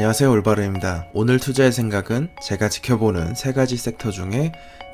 안녕하세요 올바르입니다. 오늘 투자의 생각은 제가 지켜보는 세 가지 섹터 중에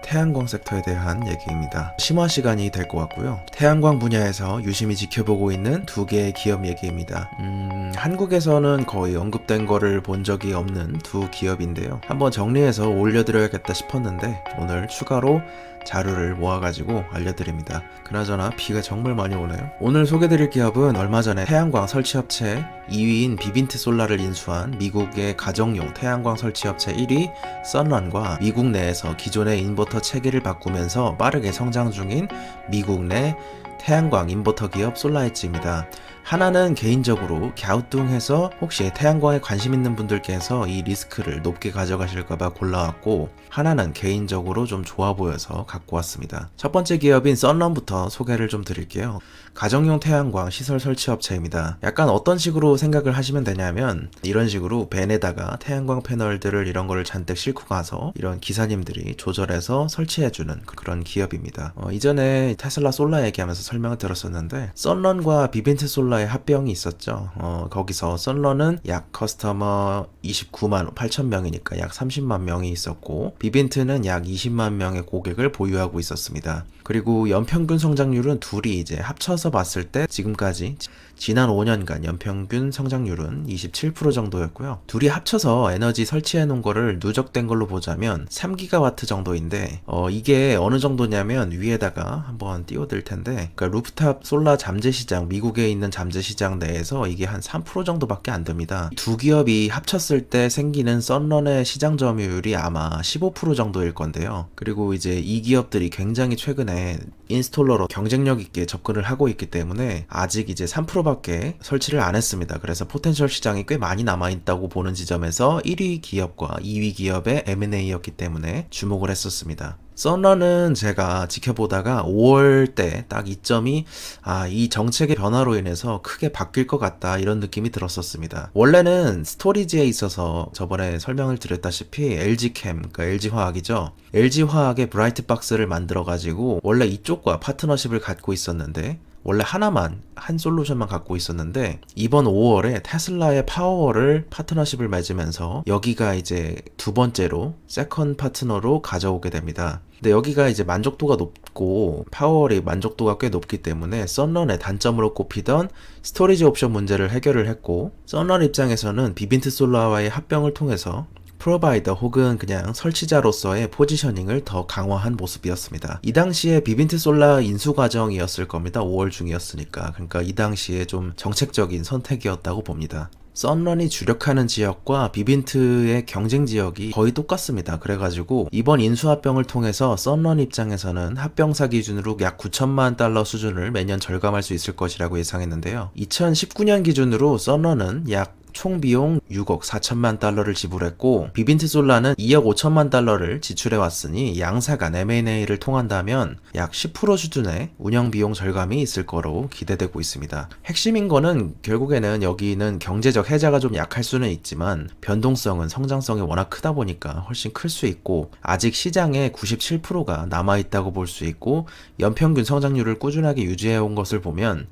태양광 섹터에 대한 얘기입니다. 심화 시간이 될 것 같고요. 태양광 분야에서 유심히 지켜보고 있는 두 개의 기업 얘기입니다. 음, 한국에서는 거의 언급된 거를 본 적이 없는 두 기업인데요. 한번 정리해서 올려드려야겠다 싶었는데 오늘 추가로 자료를 모아가지고 알려드립니다. 그나저나 비가 정말 많이 오네요. 오늘 소개드릴 기업은 얼마 전에 태양광 설치업체 2위인 비빈트 솔라를 인수한 미국의 가정용 태양광 설치업체 1위 썬런과 미국 내에서 기존의 인버터 체계를 바꾸면서 빠르게 성장 중인 미국 내 태양광 인버터 기업 솔라에츠입니다. 하나는 개인적으로 갸우뚱해서 혹시 태양광에 관심 있는 분들께서 이 리스크를 높게 가져가실까봐 골라왔고 하나는 개인적으로 좀 좋아 보여서 갖고 왔습니다. 첫 번째 기업인 썬런부터 소개를 좀 드릴게요. 가정용 태양광 시설 설치 업체입니다. 약간 어떤 식으로 생각을 하시면 되냐면 이런 식으로 벤에다가 태양광 패널들을 이런 거를 잔뜩 싣고 가서 이런 기사님들이 조절해서 설치해주는 그런 기업입니다. 어, 이전에 테슬라 솔라 얘기하면서 설명을 들었었는데 썬런과 비빈트 솔라 의 합병이 있었죠. 어, 거기서 썬런은 약 커스터머 29만 8천 명이니까 약 30만 명이 있었고 비빈트는 약 20만 명의 고객을 보유하고 있었습니다. 그리고 연평균 성장률은 둘이 이제 합쳐서 봤을 때 지금까지 지난 5년간 연평균 성장률은 27% 정도였고요. 둘이 합쳐서 에너지 설치해 놓은 거를 누적된 걸로 보자면 3기가와트 정도인데 어 이게 어느 정도냐면 위에다가 한번 띄워드릴 텐데 그러니까 루프탑 솔라 잠재 시장 미국에 있는 잠재 시장 내에서 이게 한 3% 정도밖에 안 됩니다. 두 기업이 합쳤을 때 생기는 썬런의 시장 점유율이 아마 15% 정도일 건데요. 그리고 이제 이 기업들이 굉장히 최근에 인스톨러로 경쟁력 있게 접근을 하고 있기 때문에 아직 이제 3%밖에 설치를 안 했습니다. 그래서 포텐셜 시장이 꽤 많이 남아 있다고 보는 지점에서 1위 기업과 2위 기업의 M&A였기 때문에 주목을 했었습니다. 썬런은 제가 지켜보다가 5월 때 딱 이점이 아, 이 정책의 변화로 인해서 크게 바뀔 것 같다 이런 느낌이 들었었습니다. 원래는 스토리지에 있어서 저번에 설명을 드렸다시피 LG캠, 그러니까 LG화학이죠. LG화학의 브라이트 박스를 만들어 가지고 원래 이쪽과 파트너십을 갖고 있었는데 원래 하나만 한 솔루션만 갖고 있었는데 이번 5월에 테슬라의 파워를 파트너십을 맺으면서 여기가 이제 두 번째로 세컨 파트너로 가져오게 됩니다. 근데 여기가 이제 만족도가 높고 파워월이 만족도가 꽤 높기 때문에 썬런의 단점으로 꼽히던 스토리지 옵션 문제를 해결을 했고 썬런 입장에서는 비빈트 솔라와의 합병을 통해서 프로바이더 혹은 그냥 설치자로서의 포지셔닝을 더 강화한 모습이었습니다. 이 당시에 비빈트 솔라 인수 과정이었을 겁니다. 5월 중이었으니까. 그러니까 이 당시에 좀 정책적인 선택이었다고 봅니다. 썬런이 주력하는 지역과 비빈트의 경쟁 지역이 거의 똑같습니다. 그래가지고 이번 인수합병을 통해서 썬런 입장에서는 합병사 기준으로 약 9천만 달러 수준을 매년 절감할 수 있을 것이라고 예상했는데요. 2019년 기준으로 썬런은 약 총 비용 6억 4천만 달러를 지불했고 비빈트 솔라는 2억 5천만 달러를 지출해 왔으니 양사간 M&A를 통한다면 약 10% 수준의 운영 비용 절감이 있을 거로 기대되고 있습니다. 핵심인 거는 결국에는 여기는 경제적 해자가 좀 약할 수는 있지만 변동성은 성장성이 워낙 크다 보니까 훨씬 클 수 있고 아직 시장의 97%가 남아 있다고 볼 수 있고 연평균 성장률을 꾸준하게 유지해 온 것을 보면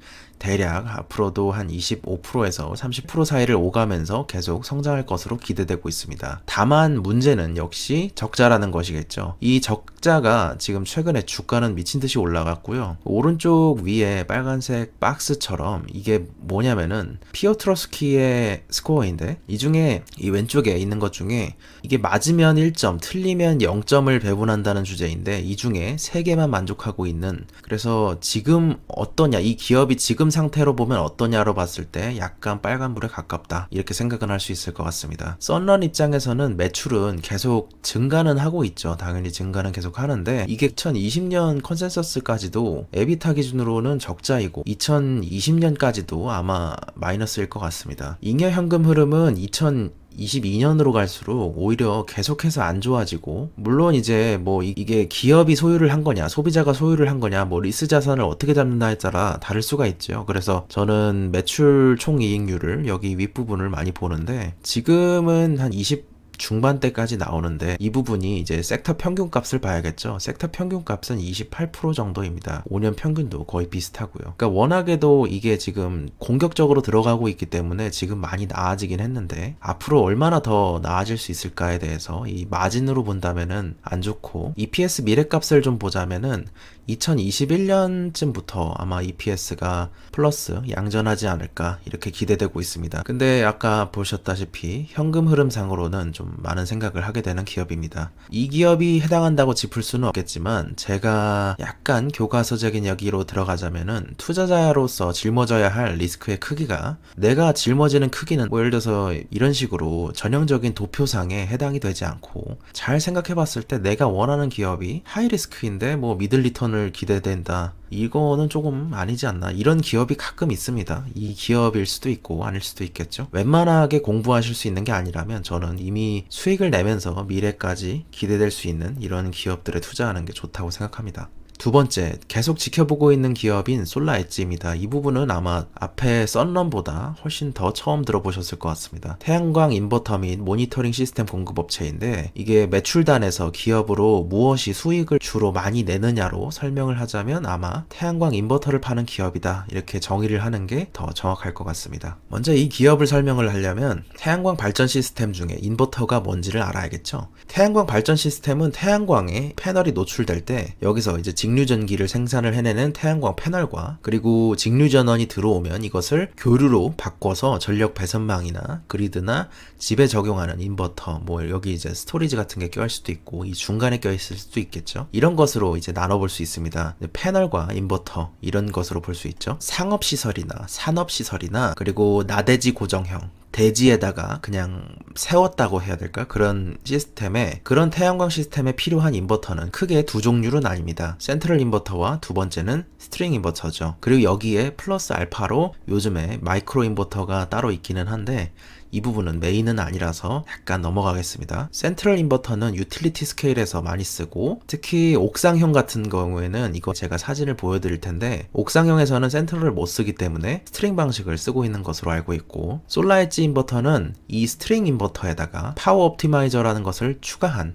대략 앞으로도 한 25%에서 30% 사이를 오가면서 계속 성장할 것으로 기대되고 있습니다. 다만 문제는 역시 적자라는 것이겠죠. 이 적자가 지금 최근에 주가는 미친 듯이 올라갔고요. 오른쪽 위에 빨간색 박스처럼 이게 뭐냐면은 피오트로스키의 스코어인데 이 중에 이 왼쪽에 있는 것 중에 이게 맞으면 1점, 틀리면 0점을 배분한다는 주제인데 이 중에 3개만 만족하고 있는 그래서 지금 어떠냐 이 기업이 지금 상태로 보면 어떠냐로 봤을 때 약간 빨간불에 가깝다 이렇게 생각은 할 수 있을 것 같습니다. 썬런 입장에서는 매출은 계속 증가는 하고 있죠. 당연히 증가는 계속 하는데 이게 2020년 컨센서스까지도 에비타 기준으로는 적자이고 2020년까지도 아마 마이너스일 것 같습니다. 잉여 현금 흐름은 2000 22년으로 갈수록 오히려 계속해서 안 좋아지고 물론 이제 뭐 이- 이게 기업이 소유를 한 거냐 소비자가 소유를 한 거냐 뭐 리스 자산을 어떻게 잡는다에 따라 다를 수가 있죠. 그래서 저는 매출 총이익률을 여기 윗부분을 많이 보는데 지금은 한 20 중반대까지 나오는데 이 부분이 이제 섹터 평균 값을 봐야겠죠. 섹터 평균 값은 28% 정도입니다. 5년 평균도 거의 비슷하고요. 그러니까 워낙에도 이게 지금 공격적으로 들어가고 있기 때문에 지금 많이 나아지긴 했는데 앞으로 얼마나 더 나아질 수 있을까에 대해서 이 마진으로 본다면은 안 좋고 EPS 미래 값을 좀 보자면은 2021년쯤부터 아마 EPS가 플러스 양전하지 않을까 이렇게 기대되고 있습니다. 근데 아까 보셨다시피 현금 흐름상으로는 좀 많은 생각을 하게 되는 기업입니다. 이 기업이 해당한다고 짚을 수는 없겠지만 제가 약간 교과서적인 여기로 들어가자면은 투자자로서 짊어져야 할 리스크의 크기가 내가 짊어지는 크기는 뭐 예를 들어서 이런 식으로 전형적인 도표상에 해당이 되지 않고 잘 생각해 봤을 때 내가 원하는 기업이 하이 리스크인데 뭐 미들 리턴을 기대된다. 이거는 조금 아니지 않나. 이런 기업이 가끔 있습니다. 이 기업일 수도 있고 아닐 수도 있겠죠. 웬만하게 공부하실 수 있는 게 아니라면 저는 이미 수익을 내면서 미래까지 기대될 수 있는 이런 기업들에 투자하는 게 좋다고 생각합니다. 두 번째, 계속 지켜보고 있는 기업인 솔라 엣지입니다. 이 부분은 아마 앞에 썬런보다 훨씬 더 처음 들어보셨을 것 같습니다. 태양광 인버터 및 모니터링 시스템 공급업체인데 이게 매출단에서 기업으로 무엇이 수익을 주로 많이 내느냐로 설명을 하자면 아마 태양광 인버터를 파는 기업이다. 이렇게 정의를 하는 게 더 정확할 것 같습니다. 먼저 이 기업을 설명을 하려면 태양광 발전 시스템 중에 인버터가 뭔지를 알아야겠죠. 태양광 발전 시스템은 태양광에 패널이 노출될 때 여기서 이제 직류전기를 생산을 해내는 태양광 패널과 그리고 직류전원이 들어오면 이것을 교류로 바꿔서 전력 배선망이나 그리드나 집에 적용하는 인버터 뭐 여기 이제 스토리지 같은 게 껴있을 수도 있고 이 중간에 껴있을 수도 있겠죠. 이런 것으로 이제 나눠볼 수 있습니다. 패널과 인버터 이런 것으로 볼 수 있죠. 상업시설이나 산업시설이나 그리고 나대지 고정형 대지에다가 그냥 세웠다고 해야 될까? 그런 시스템에, 그런 태양광 시스템에 필요한 인버터는 크게 두 종류로 나뉩니다. 센트럴 인버터와 두 번째는 스트링 인버터죠. 그리고 여기에 플러스 알파로 요즘에 마이크로 인버터가 따로 있기는 한데, 이 부분은 메인은 아니라서 약간 넘어가겠습니다. 센트럴 인버터는 유틸리티 스케일에서 많이 쓰고 특히 옥상형 같은 경우에는 이거 제가 사진을 보여드릴 텐데 옥상형에서는 센트럴을 못 쓰기 때문에 스트링 방식을 쓰고 있는 것으로 알고 있고 솔라 엣지 인버터는 이 스트링 인버터에다가 파워 옵티마이저라는 것을 추가한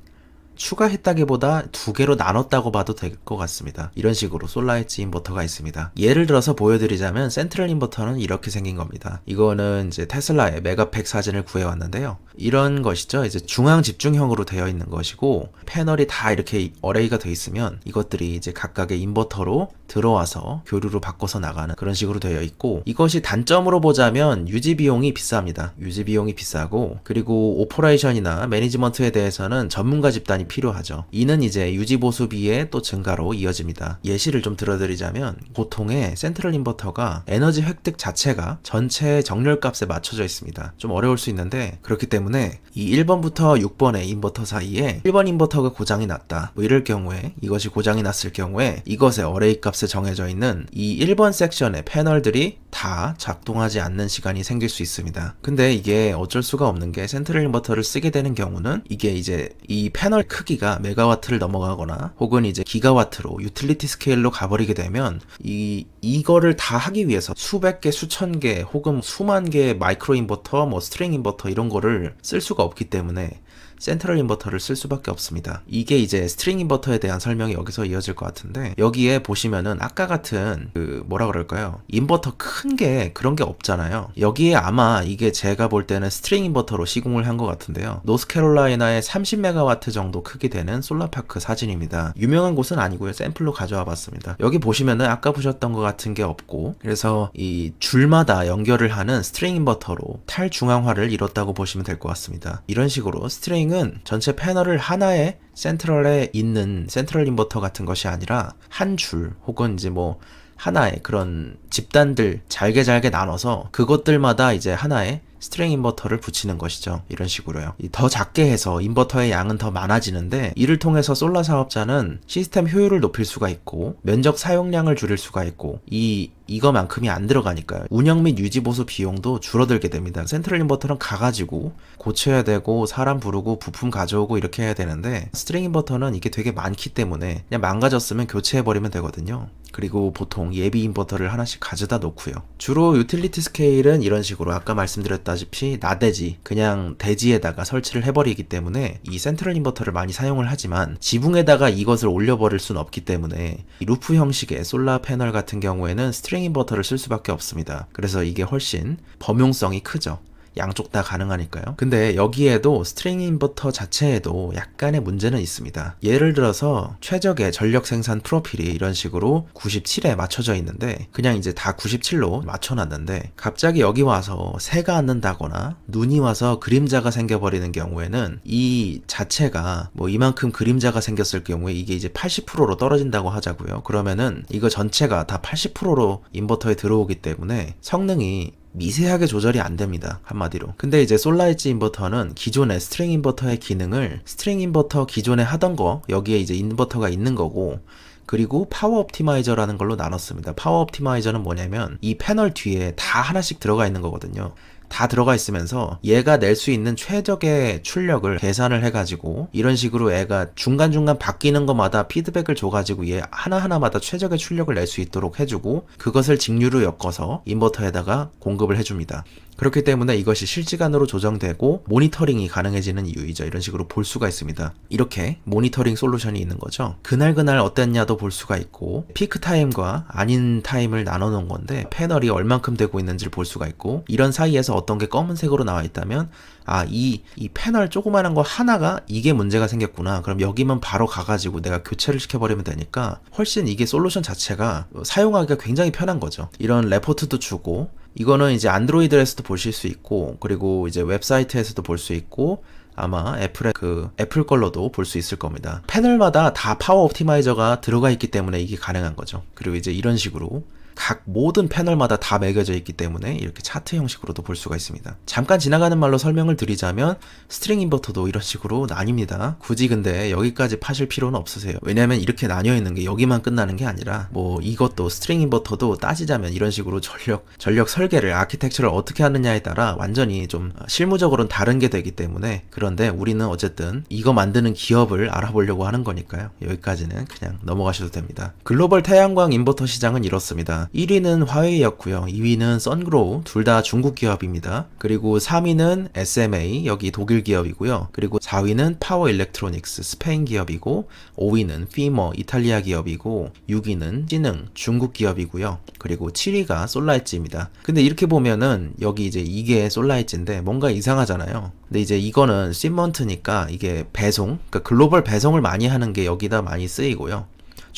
추가했다기보다 두 개로 나눴다고 봐도 될 것 같습니다. 이런 식으로 솔라 엣지 인버터가 있습니다. 예를 들어서 보여드리자면 센트럴 인버터는 이렇게 생긴 겁니다. 이거는 이제 테슬라의 메가팩 사진을 구해왔는데요. 이런 것이죠. 이제 중앙 집중형으로 되어 있는 것이고 패널이 다 이렇게 어레이가 되어 있으면 이것들이 이제 각각의 인버터로 들어와서 교류로 바꿔서 나가는 그런 식으로 되어 있고 이것이 단점으로 보자면 유지 비용이 비쌉니다. 유지 비용이 비싸고 그리고 오퍼레이션이나 매니지먼트에 대해서는 전문가 집단이 필요하죠. 이는 이제 유지 보수비의 또 증가로 이어집니다. 예시를 좀 들어드리자면 보통의 센트럴 인버터가 에너지 획득 자체가 전체 정렬값에 맞춰져 있습니다. 좀 어려울 수 있는데 그렇기 때문에 이 1번부터 6번의 인버터 사이에 1번 인버터가 고장이 났다. 뭐 이럴 경우에 이것이 고장이 났을 경우에 이것의 어레이 값에 정해져 있는 이 1번 섹션의 패널들이 다 작동하지 않는 시간이 생길 수 있습니다. 근데 이게 어쩔 수가 없는 게 센트럴 인버터를 쓰게 되는 경우는 이게 이제 이 패널 크기가 메가와트를 넘어가거나 혹은 이제 기가와트로 유틸리티 스케일로 가버리게 되면 이 이거를 다 하기 위해서 수백 개, 수천 개 혹은 수만 개의 마이크로 인버터, 뭐 스트링 인버터 이런 거를 쓸 수가 없기 때문에 센트럴 인버터를 쓸 수밖에 없습니다. 이게 이제 스트링 인버터에 대한 설명이 여기서 이어질 것 같은데 여기에 보시면은 아까 같은 그 뭐라 그럴까요? 인버터 큰 게 그런 게 없잖아요. 여기에 아마 이게 제가 볼 때는 스트링 인버터로 시공을 한 것 같은데요. 노스캐롤라이나의 30메가와트 정도 크기 되는 솔라파크 사진입니다. 유명한 곳은 아니고요. 샘플로 가져와 봤습니다. 여기 보시면은 아까 보셨던 것 같은 게 없고 그래서 이 줄마다 연결을 하는 스트링 인버터로 탈중앙화를 이뤘다고 보시면 될 것 같습니다. 이런 식으로 스트링 은 전체 패널을 하나의 센트럴에 있는 센트럴 인버터 같은 것이 아니라 한 줄 혹은 이제 뭐 하나의 그런 집단들 잘게 잘게 나눠서 그것들마다 이제 하나의 스트링 인버터를 붙이는 것이죠. 이런 식으로요. 이더 작게 해서 인버터의 양은 더 많아지는데 이를 통해서 솔라 사업자는 시스템 효율을 높일 수가 있고 면적 사용량을 줄일 수가 있고 이 이거만큼이 안 들어가니까요. 운영 및 유지 보수 비용도 줄어들게 됩니다. 센트럴 인버터는 가가지고 고쳐야 되고 사람 부르고 부품 가져오고 이렇게 해야 되는데 스트링 인버터는 이게 되게 많기 때문에 그냥 망가졌으면 교체해 버리면 되거든요. 그리고 보통 예비 인버터를 하나씩 가져다 놓고요. 주로 유틸리티 스케일은 이런 식으로 아까 말씀드렸던 보셨다시피 나대지 그냥 대지에다가 설치를 해버리기 때문에 이 센트럴 인버터를 많이 사용을 하지만 지붕에다가 이것을 올려버릴 수는 없기 때문에 이 루프 형식의 솔라 패널 같은 경우에는 스트링 인버터를 쓸 수밖에 없습니다. 그래서 이게 훨씬 범용성이 크죠. 양쪽 다 가능하니까요. 근데 여기에도 스트링 인버터 자체에도 약간의 문제는 있습니다. 예를 들어서 최적의 전력 생산 프로필이 이런 식으로 97에 맞춰져 있는데 그냥 이제 다 97로 맞춰놨는데 갑자기 여기 와서 새가 앉는다거나 눈이 와서 그림자가 생겨버리는 경우에는 이 자체가 뭐 이만큼 그림자가 생겼을 경우에 이게 이제 80%로 떨어진다고 하자고요. 그러면은 이거 전체가 다 80%로 인버터에 들어오기 때문에 성능이 미세하게 조절이 안 됩니다. 한마디로. 근데 이제 솔라엣지 인버터는 기존의 스트링 인버터의 기능을 스트링 인버터 기존에 하던 거 여기에 이제 인버터가 있는 거고 그리고 파워 옵티마이저라는 걸로 나눴습니다. 파워 옵티마이저는 뭐냐면 이 패널 뒤에 다 하나씩 들어가 있는 거거든요. 다 들어가 있으면서 얘가 낼 수 있는 최적의 출력을 계산을 해가지고 이런 식으로 애가 중간중간 바뀌는 것마다 피드백을 줘가지고 얘 하나하나마다 최적의 출력을 낼 수 있도록 해주고 그것을 직류로 엮어서 인버터에다가 공급을 해줍니다. 그렇기 때문에 이것이 실시간으로 조정되고 모니터링이 가능해지는 이유이죠. 이런 식으로 볼 수가 있습니다. 이렇게 모니터링 솔루션이 있는 거죠. 그날그날 어땠냐도 볼 수가 있고 피크 타임과 아닌 타임을 나눠 놓은 건데 패널이 얼만큼 되고 있는지를 볼 수가 있고 이런 사이에서 어떤 게 검은색으로 나와 있다면 아, 이, 이 패널 조그마한 거 하나가 이게 문제가 생겼구나. 그럼 여기만 바로 가가지고 내가 교체를 시켜버리면 되니까 훨씬 이게 솔루션 자체가 사용하기가 굉장히 편한 거죠. 이런 레포트도 주고 이거는 이제 안드로이드에서도 보실 수 있고 그리고 이제 웹사이트에서도 볼 수 있고 아마 애플의 그 애플 걸로도 볼 수 있을 겁니다. 패널마다 다 파워 옵티마이저가 들어가 있기 때문에 이게 가능한 거죠. 그리고 이제 이런 식으로 각 모든 패널마다 다 매겨져 있기 때문에 이렇게 차트 형식으로도 볼 수가 있습니다. 잠깐 지나가는 말로 설명을 드리자면 스트링 인버터도 이런 식으로 나뉩니다. 굳이 근데 여기까지 파실 필요는 없으세요. 왜냐면 이렇게 나뉘어 있는 게 여기만 끝나는 게 아니라 뭐 이것도 스트링 인버터도 따지자면 이런 식으로 전력 전력 설계를 아키텍처를 어떻게 하느냐에 따라 완전히 좀 실무적으로는 다른 게 되기 때문에 그런데 우리는 어쨌든 이거 만드는 기업을 알아보려고 하는 거니까요. 여기까지는 그냥 넘어가셔도 됩니다. 글로벌 태양광 인버터 시장은 이렇습니다. 1위는 화웨이였고요. 2위는 선그로우 둘 다 중국 기업입니다. 그리고 3위는 SMA 여기 독일 기업이고요. 그리고 4위는 파워 일렉트로닉스 스페인 기업이고 5위는 피머 이탈리아 기업이고 6위는 찌능 중국 기업이고요. 그리고 7위가 솔라엣지입니다. 근데 이렇게 보면은 여기 이제 이게 솔라엣지인데 뭔가 이상하잖아요. 근데 이제 이거는 시먼트니까 이게 배송, 그러니까 글로벌 배송을 많이 하는 게 여기다 많이 쓰이고요.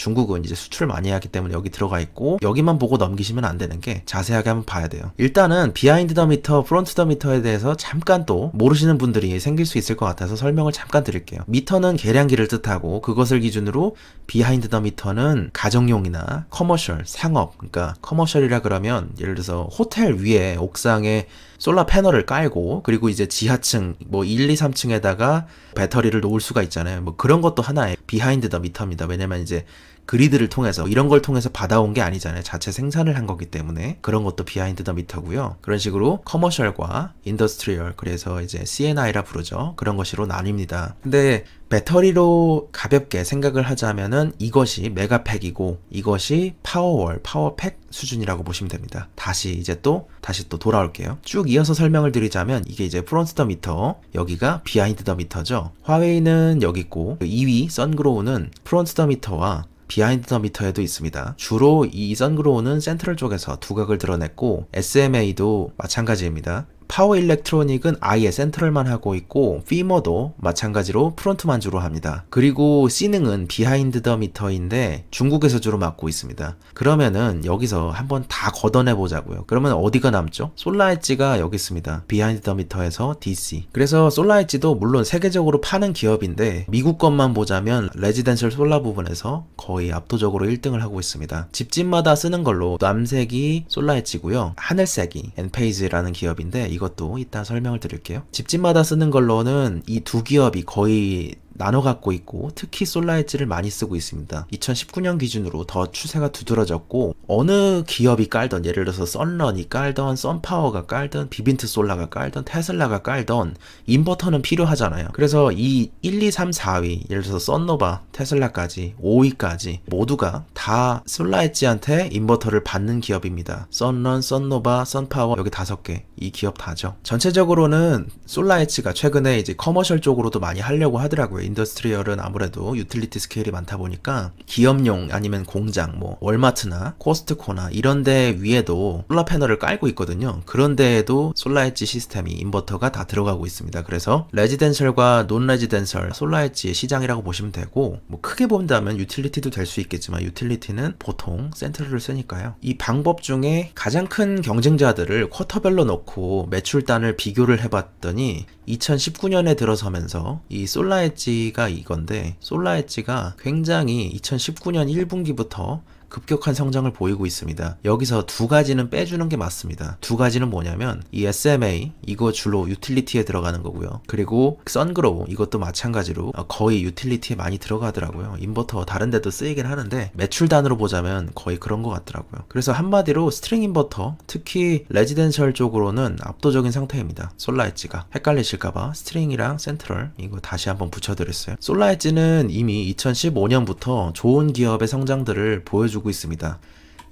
중국은 이제 수출 많이 하기 때문에 여기 들어가 있고 여기만 보고 넘기시면 안 되는 게 자세하게 한번 봐야 돼요. 일단은 비하인드 더 미터, 프론트 더 미터에 대해서 잠깐 또 모르시는 분들이 생길 수 있을 것 같아서 설명을 잠깐 드릴게요. 미터는 계량기를 뜻하고 그것을 기준으로 비하인드 더 미터는 가정용이나 커머셜, 상업, 그러니까 커머셜이라 그러면 예를 들어서 호텔 위에 옥상에 솔라 패널을 깔고 그리고 이제 지하층 뭐 1, 2, 3층에다가 배터리를 놓을 수가 있잖아요. 뭐 그런 것도 하나의 비하인드 더 미터입니다. 왜냐면 이제 그리드를 통해서 이런 걸 통해서 받아온 게 아니잖아요. 자체 생산을 한 거기 때문에 그런 것도 비하인드 더 미터고요. 그런 식으로 커머셜과 인더스트리얼 그래서 이제 CNI라 부르죠. 그런 것으로 나뉩니다. 근데 배터리로 가볍게 생각을 하자면은 이것이 메가팩이고 이것이 파워월, 파워팩 수준이라고 보시면 됩니다. 다시 이제 또 다시 또 돌아올게요. 쭉 이어서 설명을 드리자면 이게 이제 프론트 더 미터, 여기가 비하인드 더 미터죠. 화웨이는 여기 있고 2위 선그로우는 프론트 더 미터와 비하인드 더 미터에도 있습니다. 주로 이 선그로우는 센트럴 쪽에서 두각을 드러냈고 SMA도 마찬가지입니다. 파워 일렉트로닉은 아예 센트럴만 하고 있고 피머도 마찬가지로 프론트만 주로 합니다. 그리고 C능은 비하인드 더 미터인데 중국에서 주로 맡고 있습니다. 그러면은 여기서 한번 다 걷어내 보자고요. 그러면 어디가 남죠? 솔라 엣지가 여기 있습니다. 비하인드 더 미터에서 DC. 그래서 솔라 엣지도 물론 세계적으로 파는 기업인데 미국 것만 보자면 레지덴셜 솔라 부분에서 거의 압도적으로 1등을 하고 있습니다. 집집마다 쓰는 걸로 남색이 솔라 엣지고요. 하늘색이 엔페이즈라는 기업인데 이것도 이따 설명을 드릴게요. 집집마다 쓰는 걸로는 이 두 기업이 거의 나눠 갖고 있고 특히 솔라엣지를 많이 쓰고 있습니다. 2019년 기준으로 더 추세가 두드러졌고 어느 기업이 깔던 예를 들어서 썬런이 깔던 썬파워가 깔던 비빈트 솔라가 깔던 테슬라가 깔던 인버터는 필요하잖아요. 그래서 이 1, 2, 3, 4위 예를 들어서 썬노바, 테슬라까지 5위까지 모두가 다 솔라엣지한테 인버터를 받는 기업입니다. 썬런, 썬노바, 썬파워 여기 다섯 개 이 기업 다죠. 전체적으로는 솔라엣지가 최근에 이제 커머셜 쪽으로도 많이 하려고 하더라고요. 인더스트리얼은 아무래도 유틸리티 스케일이 많다 보니까 기업용 아니면 공장 뭐 월마트나 코스트코나 이런 데 위에도 솔라 패널을 깔고 있거든요. 그런 데에도 솔라 엣지 시스템이 인버터가 다 들어가고 있습니다. 그래서 레지덴셜과 논 레지덴셜 솔라 엣지의 시장이라고 보시면 되고 뭐 크게 본다면 유틸리티도 될 수 있겠지만 유틸리티는 보통 센트럴을 쓰니까요. 이 방법 중에 가장 큰 경쟁자들을 쿼터별로 넣고 매출단을 비교를 해봤더니 2019년에 들어서면서 이 솔라엣지가 이건데 솔라엣지가 굉장히 2019년 1분기부터 급격한 성장을 보이고 있습니다. 여기서 두 가지는 빼주는 게 맞습니다. 두 가지는 뭐냐면 이 SMA 이거 주로 유틸리티에 들어가는 거고요. 그리고 선그로우 이것도 마찬가지로 거의 유틸리티에 많이 들어가더라고요. 인버터 다른 데도 쓰이긴 하는데 매출 단으로 보자면 거의 그런 것 같더라고요. 그래서 한마디로 스트링 인버터 특히 레지덴셜 쪽으로는 압도적인 상태입니다. 솔라 엣지가 헷갈리실까봐 스트링이랑 센트럴 이거 다시 한번 붙여드렸어요. 솔라 엣지는 이미 2015년부터 좋은 기업의 성장들을 보여주고 있습니다.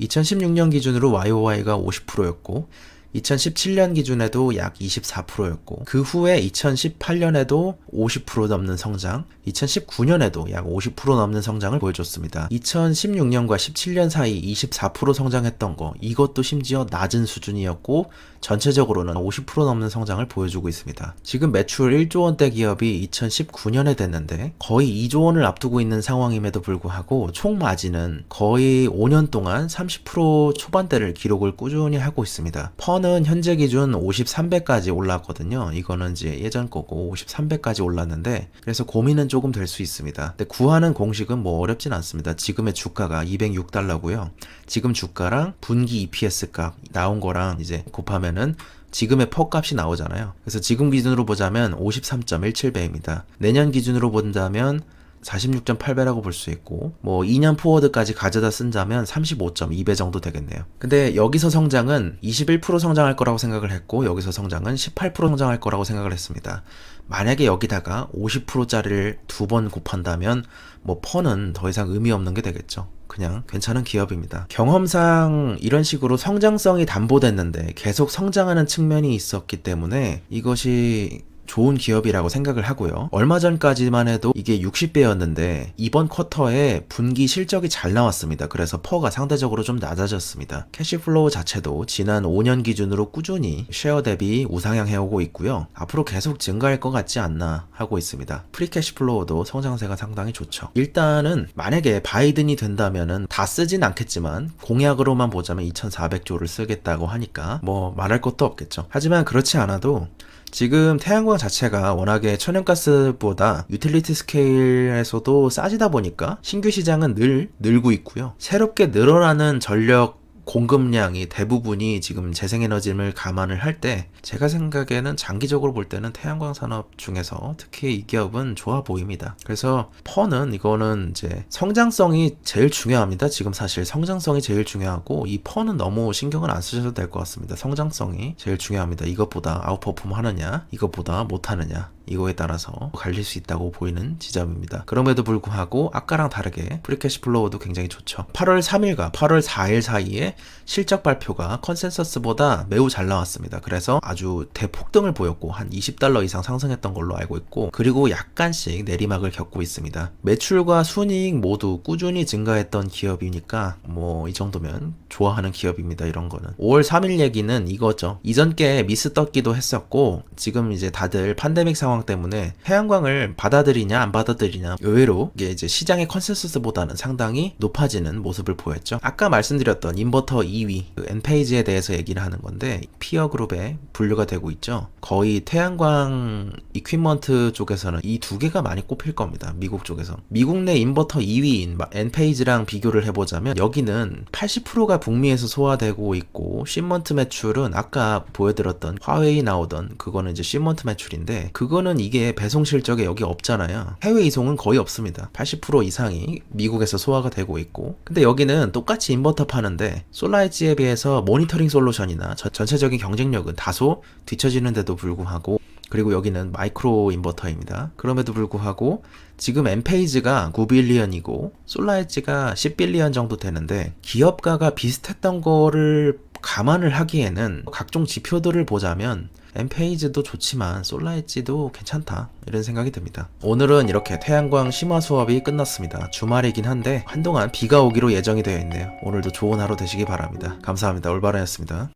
2016년 기준으로 YOY가 50%였고 2017년 기준에도 약 24%였고 그 후에 2018년에도 50% 넘는 성장, 2019년에도 약 50% 넘는 성장을 보여줬습니다. 2016년과 17년 사이 24% 성장했던 거 이것도 심지어 낮은 수준이었고 전체적으로는 50% 넘는 성장을 보여주고 있습니다. 지금 매출 1조 원대 기업이 2019년에 됐는데 거의 2조 원을 앞두고 있는 상황임에도 불구하고 총 마진은 거의 5년 동안 30% 초반대를 기록을 꾸준히 하고 있습니다. 펀은 현재 기준 53배까지 올랐거든요. 이거는 이제 예전 거고 53배까지 올랐는데 그래서 고민은 조금 될 수 있습니다. 근데 구하는 공식은 뭐 어렵진 않습니다. 지금의 주가가 206달러고요. 지금 주가랑 분기 EPS 값 나온 거랑 이제 곱하면은 지금의 퍼 값이 나오잖아요. 그래서 지금 기준으로 보자면 53.17배입니다. 내년 기준으로 본다면 46.8배라고 볼 수 있고 뭐 2년 포워드까지 가져다 쓴다면 35.2배 정도 되겠네요. 근데 여기서 성장은 21% 성장할 거라고 생각을 했고 여기서 성장은 18% 성장할 거라고 생각을 했습니다. 만약에 여기다가 50%짜리를 두 번 곱한다면 뭐 퍼는 더 이상 의미 없는 게 되겠죠. 그냥 괜찮은 기업입니다. 경험상 이런 식으로 성장성이 담보됐는데 계속 성장하는 측면이 있었기 때문에 이것이 좋은 기업이라고 생각을 하고요. 얼마 전까지만 해도 이게 60배였는데 이번 쿼터에 분기 실적이 잘 나왔습니다. 그래서 퍼가 상대적으로 좀 낮아졌습니다. 캐시플로우 자체도 지난 5년 기준으로 꾸준히 쉐어 대비 우상향해 오고 있고요. 앞으로 계속 증가할 것 같지 않나 하고 있습니다. 프리캐시플로우도 성장세가 상당히 좋죠. 일단은 만약에 바이든이 된다면은 다 쓰진 않겠지만 공약으로만 보자면 2,400조를 쓰겠다고 하니까 뭐 말할 것도 없겠죠. 하지만 그렇지 않아도 지금 태양광 자체가 워낙에 천연가스보다 유틸리티 스케일에서도 싸지다 보니까 신규 시장은 늘 늘고 있고요. 새롭게 늘어나는 전력 공급량이 대부분이 지금 재생에너지를 감안을 할 때 제가 생각에는 장기적으로 볼 때는 태양광 산업 중에서 특히 이 기업은 좋아 보입니다. 그래서 퍼는 이거는 이제 성장성이 제일 중요합니다. 지금 사실 성장성이 제일 중요하고 이 퍼는 너무 신경을 안 쓰셔도 될 것 같습니다. 성장성이 제일 중요합니다. 이것보다 아웃퍼폼 하느냐, 이것보다 못 하느냐. 이거에 따라서 갈릴 수 있다고 보이는 지점입니다. 그럼에도 불구하고 아까랑 다르게 프리캐시 플로우도 굉장히 좋죠. 8월 3일과 8월 4일 사이에 실적 발표가 컨센서스보다 매우 잘 나왔습니다. 그래서 아주 대폭등을 보였고 한 20달러 이상 상승했던 걸로 알고 있고 그리고 약간씩 내리막을 겪고 있습니다. 매출과 순이익 모두 꾸준히 증가했던 기업이니까 뭐 이 정도면 좋아하는 기업입니다. 이런 거는 5월 3일 얘기는 이거죠. 이전 게 미스 떴기도 했었고 지금 이제 다들 판데믹 상황 때문에 태양광을 받아들이냐 안 받아들이냐 의외로 이게 이제 시장의 컨센서스보다는 상당히 높아지는 모습을 보였죠. 아까 말씀드렸던 인버터 2위 그 엔페이지에 대해서 얘기를 하는 건데 피어 그룹에 분류가 되고 있죠. 거의 태양광 이퀴먼트 쪽에서는 이 두 개가 많이 꼽힐 겁니다. 미국 쪽에서 미국 내 인버터 2위인 엔페이지랑 비교를 해보자면 여기는 80%가 북미에서 소화되고 있고 시먼트 매출은 아까 보여드렸던 화웨이 나오던 그거는 이제 시먼트 매출인데 그거 이거는 이게 배송 실적에 여기 없잖아요. 해외 이송은 거의 없습니다. 80% 이상이 미국에서 소화가 되고 있고. 근데 여기는 똑같이 인버터 파는데 솔라이지에 비해서 모니터링 솔루션이나 저- 전체적인 경쟁력은 다소 뒤처지는데도 불구하고 그리고 여기는 마이크로 인버터입니다. 그럼에도 불구하고 지금 엠페이즈가 9빌리언이고 솔라이지가 10빌리언 정도 되는데 기업가가 비슷했던 거를 감안을 하기에는 각종 지표들을 보자면 엠페이즈도 좋지만 솔라이지도 괜찮다 이런 생각이 듭니다. 오늘은 이렇게 태양광 심화 수업이 끝났습니다. 주말이긴 한데 한동안 비가 오기로 예정이 되어 있네요. 오늘도 좋은 하루 되시기 바랍니다. 감사합니다. 올바른였습니다.